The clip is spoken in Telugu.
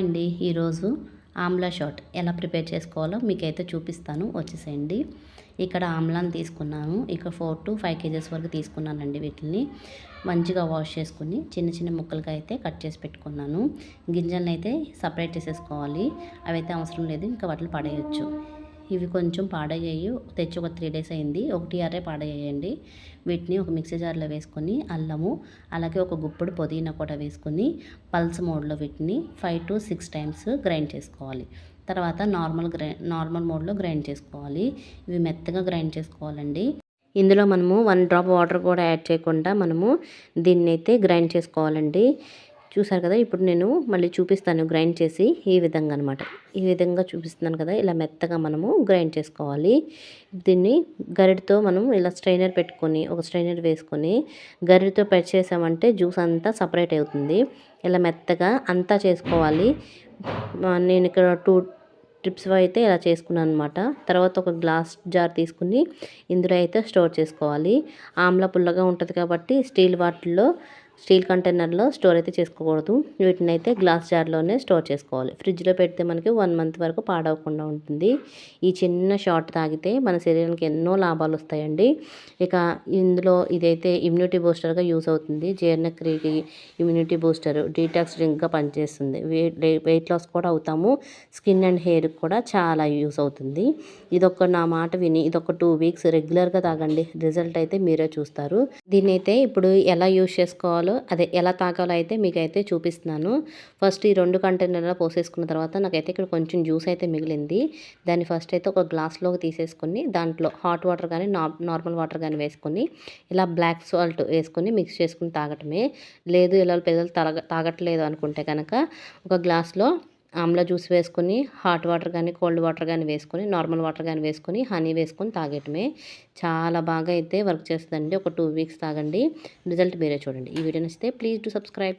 అండి ఈరోజు ఆమ్లా షాట్ ఎలా ప్రిపేర్ చేసుకోవాలో మీకైతే చూపిస్తాను. వచ్చేసేయండి. ఇక్కడ ఆమ్లాన్ని తీసుకున్నాను. ఇక్కడ ఫోర్ టు ఫైవ్ కేజెస్ వరకు తీసుకున్నానండి వీటిని మంచిగా వాష్ చేసుకుని చిన్న చిన్న ముక్కలుగా అయితే కట్ చేసి పెట్టుకున్నాను. గింజలను అయితే సపరేట్ చేసేసుకోవాలి. అవి అయితే అవసరం లేదు. ఇంకా వాటిని పడేయచ్చు. ఇవి కొంచెం పాడయ్యాయి. తెచ్చి ఒక త్రీ డేస్ అయింది. ఒకటి అరే పాడయ్యాయండి. వీటిని ఒక మిక్సీ జార్లో వేసుకొని అల్లము అలాగే ఒక గుప్పుడు పుదీనా కూడా వేసుకొని పల్స్ మోడ్లో వీటిని five to six times grind చేసుకోవాలి. తర్వాత నార్మల్ గ్రై నార్మల్ మోడ్లో గ్రైండ్ చేసుకోవాలి. ఇవి మెత్తగా గ్రైండ్ చేసుకోవాలండి. ఇందులో మనము వన్ డ్రాప్ వాటర్ కూడా యాడ్ చేయకుండా మనము దీన్ని అయితే గ్రైండ్ చేసుకోవాలండి. చూసారు కదా ఇప్పుడు నేను మళ్ళీ చూపిస్తాను గ్రైండ్ చేసి ఈ విధంగా అనమాట ఈ విధంగా చూపిస్తున్నాను కదా ఇలా మెత్తగా మనము గ్రైండ్ చేసుకోవాలి. దీన్ని గరిటతో మనం ఇలా స్ట్రైనర్ పెట్టుకొని ఒక స్ట్రైనర్ వేసుకొని గరిటతో పెట్ చేసామంటే జ్యూస్ అంతా సపరేట్ అవుతుంది. ఇలా మెత్తగా అంతా చేసుకోవాలి. నేను ఇక్కడ టూ ట్రిప్స్ అయితే ఇలా చేసుకున్నాను అనమాట తర్వాత ఒక గ్లాస్ జార్ తీసుకుని ఇందులో అయితే స్టోర్ చేసుకోవాలి. ఆమ్ల పుల్లగా ఉంటుంది కాబట్టి స్టీల్ వాటిల్లో స్టీల్ కంటైనర్లో స్టోర్ అయితే చేసుకోకూడదు. వీటిని అయితే గ్లాస్ జార్లోనే స్టోర్ చేసుకోవాలి. ఫ్రిడ్జ్లో పెడితే మనకి వన్ మంత్ వరకు పాడవకుండా ఉంటుంది. ఈ చిన్న షార్ట్ తాగితే మన శరీరానికి ఎన్నో లాభాలు వస్తాయండి. ఇక ఇందులో ఇదైతే ఇమ్యూనిటీ బూస్టర్గా యూస్ అవుతుంది. జీర్ణక్రియకి ఇమ్యూనిటీ బూస్టర్ డీటాక్స్ డ్రింక్గా పనిచేస్తుంది. వెయిట్ వెయిట్ లాస్ కూడా అవుతాము. స్కిన్ అండ్ హెయిర్కి కూడా చాలా యూస్ అవుతుంది. ఇదొక నా మాట విని ఇదొక టూ వీక్స్ రెగ్యులర్గా తాగండి. రిజల్ట్ అయితే మీరే చూస్తారు. దీన్ని అయితే ఇప్పుడు ఎలా యూస్ చేసుకోవాలో అదే ఎలా తాగాలో అయితే మీకైతే చూపిస్తున్నాను. ఫస్ట్ ఈ రెండు కంటైనర్లో పోసేసుకున్న తర్వాత నాకైతే ఇక్కడ కొంచెం జ్యూస్ అయితే మిగిలింది. దాన్ని ఫస్ట్ అయితే ఒక గ్లాస్లోకి తీసేసుకొని దాంట్లో హాట్ వాటర్ కానీ నార్మల్ వాటర్ కానీ వేసుకొని ఇలా బ్లాక్ సాల్ట్ వేసుకొని మిక్స్ చేసుకుని తాగటమే. లేదు ఇలా పిల్లలు తాగ తాగట్లేదు అనుకుంటే కనుక ఒక గ్లాస్లో ఆమ్లా జ్యూస్ వేసుకొని హాట్ వాటర్ కానీ కోల్డ్ వాటర్ కానీ వేసుకొని నార్మల్ వాటర్ కానీ వేసుకొని హనీ వేసుకొని తాగేయటమే. చాలా బాగా అయితే వర్క్ చేస్తుందండి. ఒక టూ వీక్స్ తాగండి. రిజల్ట్ మీరే చూడండి. ఈ వీడియో నచ్చితే ప్లీజ్ టు సబ్స్క్రైబ్.